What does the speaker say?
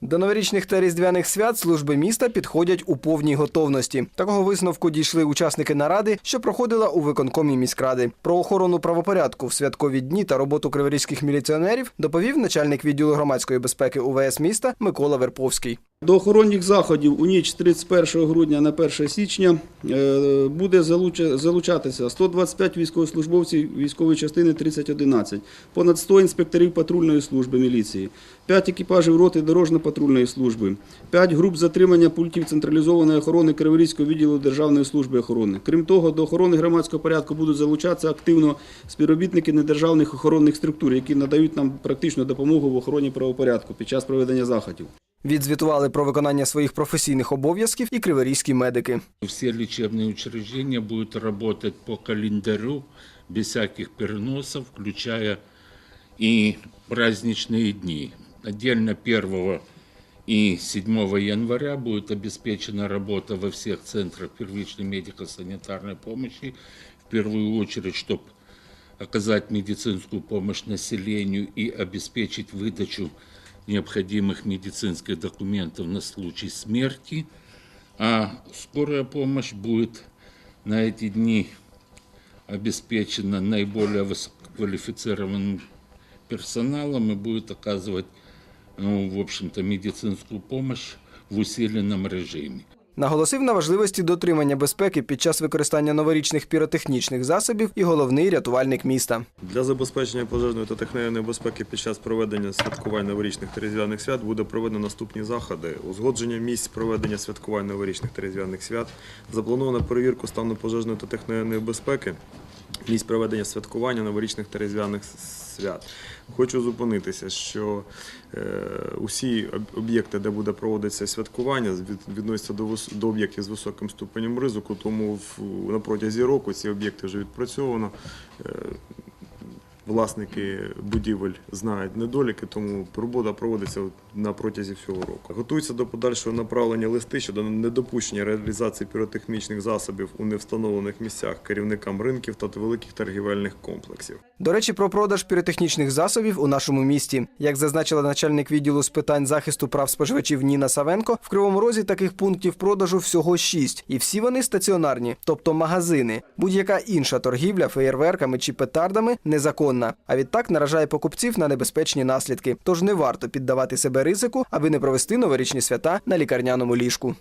До новорічних та різдвяних свят служби міста підходять у повній готовності. Такого висновку дійшли учасники наради, що проходила у виконкомі міськради. Про охорону правопорядку в святкові дні та роботу криворізьких міліціонерів доповів начальник відділу громадської безпеки УВС міста Микола Верповський. До охоронних заходів у ніч з 31 грудня на 1 січня е, буде залучатися 125 військовослужбовців військової частини 3011, понад 100 інспекторів патрульної служби міліції, 5 екіпажів роти дорожньо-патрульної служби, 5 груп затримання пультів централізованої охорони Криворізького відділу Державної служби охорони. Крім того, до охорони громадського порядку будуть залучатися активно співробітники недержавних охоронних структур, які надають нам практичну допомогу в охороні правопорядку під час проведення заходів. Відзвітували про виконання своїх професійних обов'язків і криворізькі медики. Все лечебные учреждения будут работать по календарю, без всяких переносов, включая и праздничные дни. Отдельно 1 и 7 января будет обеспечена работа во всех центрах первичной медико-санитарной помощи, в первую очередь, чтобы оказать медицинскую помощь населению и обеспечить выдачу необходимых медицинских документов на случай смерти. А скорая помощь будет на эти дни обеспечена наиболее высококвалифицированным персоналом и будет оказывать, ну, в общем-то, медицинскую помощь в усиленном режиме. Наголосив на важливості дотримання безпеки під час використання новорічних піротехнічних засобів і головний рятувальник міста. Для забезпечення пожежної та технічної безпеки під час проведення святкувань новорічних та різдвяних свят буде проведено наступні заходи: узгодження місць проведення святкувань новорічних та різдвяних свят, запланована перевірку стану пожежної та технічної безпеки, місць проведення святкування новорічних та різдвяних свят. Хочу зупинитися, що е, усі об'єкти, де буде проводитися святкування, відносяться до, об'єктів з високим ступенем ризику, тому на протязі року ці об'єкти вже відпрацьовано. Власники будівель знають недоліки, тому робота проводиться на протязі всього року. Готуються до подальшого направлення листи щодо недопущення реалізації піротехнічних засобів у невстановлених місцях керівникам ринків та великих торгівельних комплексів. До речі, про продаж піротехнічних засобів у нашому місті. Як зазначила начальник відділу з питань захисту прав споживачів Ніна Савенко, в Кривому Розі таких пунктів продажу всього шість, і всі вони стаціонарні, тобто магазини. Будь-яка інша торгівля феєрверками чи петардами незаконна, а відтак наражає покупців на небезпечні наслідки. Тож не варто піддавати себе ризику, аби не провести новорічні свята на лікарняному ліжку.